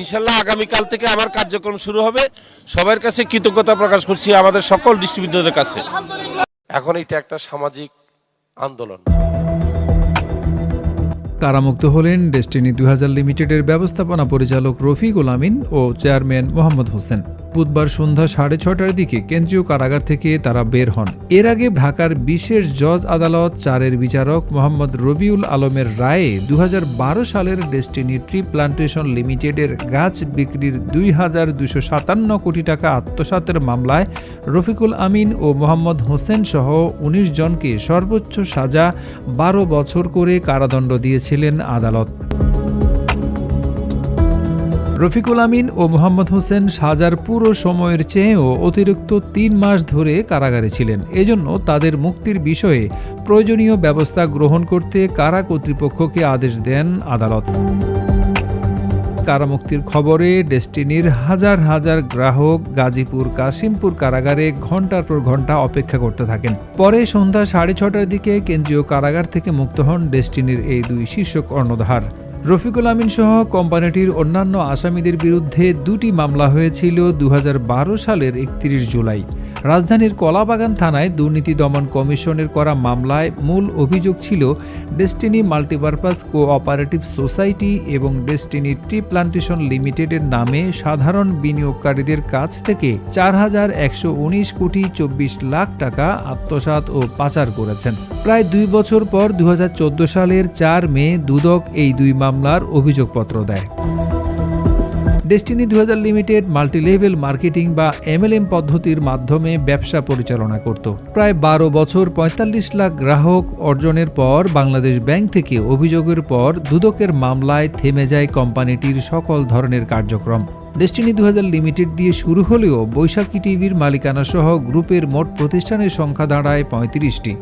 ইনশাল্লাহ আগামীকাল থেকে আমার কার্যক্রম শুরু হবে। সবার কাছে কৃতজ্ঞতা প্রকাশ করছি আমাদের সকল ডিস্ট্রিবিউটরের কাছে। এখন এটা একটা সামাজিক আন্দোলন। কারামুক্ত হলেন ডেস্টিনি দুই হাজার লিমিটেডের ব্যবস্থাপনা পরিচালক রফিক আমিন ও চেয়ারম্যান মোহাম্মদ হোসেন। বুধবার সন্ধ্যা সাড়ে ছটার দিকে কেন্দ্রীয় কারাগার থেকে তারা বের হন। এর আগে ঢাকার বিশেষ জজ আদালত চারের বিচারক মোহাম্মদ রবিউল আলমের রায়ে দু হাজার বারো সালের ডেস্টিনি ট্রি প্লান্টেশন লিমিটেডের গাছ বিক্রির দুই হাজার দুশো সাতান্ন কোটি টাকা আত্মসাতের মামলায় রফিকুল আমিন ও মোহাম্মদ হোসেন সহ উনিশ জনকে সর্বোচ্চ সাজা বারো বছর করে কারাদণ্ড দিয়েছিলেন আদালত। রফিকুল আমিন ও মোহাম্মদ হোসেন সাজার পুরো সময়ের চেয়েও অতিরিক্ত তিন মাস ধরে কারাগারে ছিলেন। এজন্য তাদের মুক্তির বিষয়ে প্রয়োজনীয় ব্যবস্থা গ্রহণ করতে কারা কর্তৃপক্ষকে আদেশ দেন আদালত। কারামুক্তির খবরে ডেস্টিনির হাজার হাজার গ্রাহক গাজীপুর কাশিমপুর কারাগারে ঘণ্টার পর ঘণ্টা অপেক্ষা করতে থাকেন। পরে সন্ধ্যা সাড়ে ছটার দিকে কেন্দ্রীয় কারাগার থেকে মুক্ত হন ডেস্টিনির এই দুই শীর্ষ কর্ণধার রফিকুল আমিন সহ কোম্পানিটির অন্যান্য আসামিদের বিরুদ্ধে দুটি মামলা হয়েছিল দু হাজার বারো সালের একত্রিশ জুলাই। রাজধানীর কলাবাগান থানায় দুর্নীতি দমন কমিশনের করা মামলায় মূল অভিযোগ ছিল ডেস্টিনি মাল্টিপারপাস কোঅপারেটিভ সোসাইটি এবং ডেস্টিনি ট্রি প্লান্টেশন লিমিটেডের নামে সাধারণ বিনিয়োগকারীদের কাছ থেকে চার হাজার একশো উনিশ কোটি চব্বিশ লাখ টাকা আত্মসাৎ ও পাচার করেছেন। প্রায় দুই বছর পর দু হাজার চোদ্দ সালের চার মে দুদক এই দুই মামলার অভিযোগপত্র দেয়। ডেস্টিনি দু হাজার লিমিটেড মাল্টিলেভেল মার্কেটিং বা এমএলএম পদ্ধতির মাধ্যমে ব্যবসা পরিচালনা করত। প্রায় বারো বছর ৪৫ লাখ গ্রাহক অর্জনের পর বাংলাদেশ ব্যাংক থেকে অভিযোগের পর দুদকের মামলায় থেমে যায় কোম্পানিটির সকল ধরনের কার্যক্রম। ডেস্টিনি দু হাজার লিমিটেড দিয়ে শুরু হলেও বৈশাখী টিভির মালিকানা সহ গ্রুপের মোট প্রতিষ্ঠানের সংখ্যা দাঁড়ায় পঁয়ত্রিশটি।